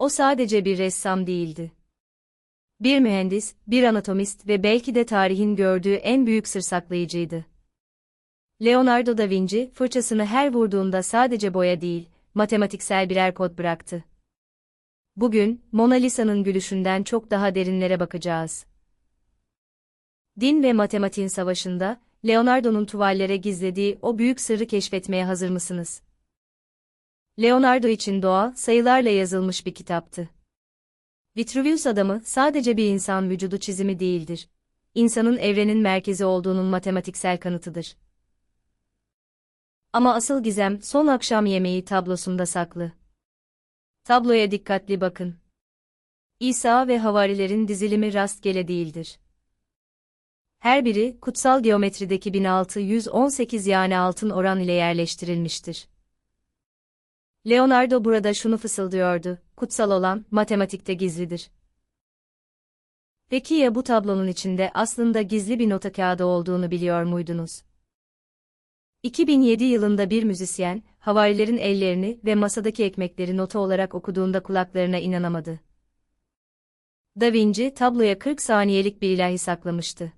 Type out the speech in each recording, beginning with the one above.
O sadece bir ressam değildi. Bir mühendis, bir anatomist ve belki de tarihin gördüğü en büyük sır saklayıcıydı. Leonardo da Vinci, fırçasını her vurduğunda sadece boya değil, matematiksel birer kod bıraktı. Bugün, Mona Lisa'nın gülüşünden çok daha derinlere bakacağız. Din ve matematiğin savaşında, Leonardo'nun tuvallere gizlediği o büyük sırrı keşfetmeye hazır mısınız? Leonardo için doğa, sayılarla yazılmış bir kitaptı. Vitruvius adamı sadece bir insan vücudu çizimi değildir. İnsanın evrenin merkezi olduğunun matematiksel kanıtıdır. Ama asıl gizem son akşam yemeği tablosunda saklı. Tabloya dikkatli bakın. İsa ve havarilerin dizilimi rastgele değildir. Her biri kutsal geometrideki 1618 yani altın oran ile yerleştirilmiştir. Leonardo burada şunu fısıldıyordu, kutsal olan, matematikte gizlidir. Peki ya bu tablonun içinde aslında gizli bir nota kağıdı olduğunu biliyor muydunuz? 2007 yılında bir müzisyen, havarilerin ellerini ve masadaki ekmekleri nota olarak okuduğunda kulaklarına inanamadı. Da Vinci tabloya 40 saniyelik bir ilahi saklamıştı.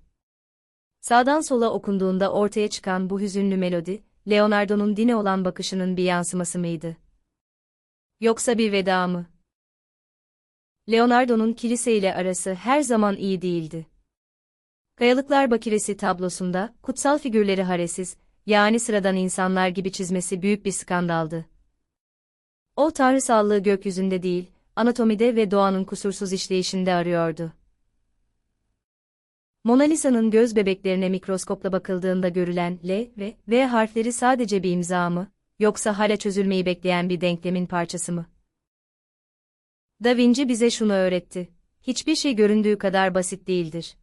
Sağdan sola okunduğunda ortaya çıkan bu hüzünlü melodi, Leonardo'nun dine olan bakışının bir yansıması mıydı? Yoksa bir veda mı? Leonardo'nun kilise ile arası her zaman iyi değildi. Kayalıklar Bakiresi tablosunda, kutsal figürleri haresiz, yani sıradan insanlar gibi çizmesi büyük bir skandaldı. O tanrısallığı gökyüzünde değil, anatomide ve doğanın kusursuz işleyişinde arıyordu. Mona Lisa'nın göz bebeklerine mikroskopla bakıldığında görülen L ve V harfleri sadece bir imza mı, yoksa hala çözülmeyi bekleyen bir denklemin parçası mı? Da Vinci bize şunu öğretti. Hiçbir şey göründüğü kadar basit değildir.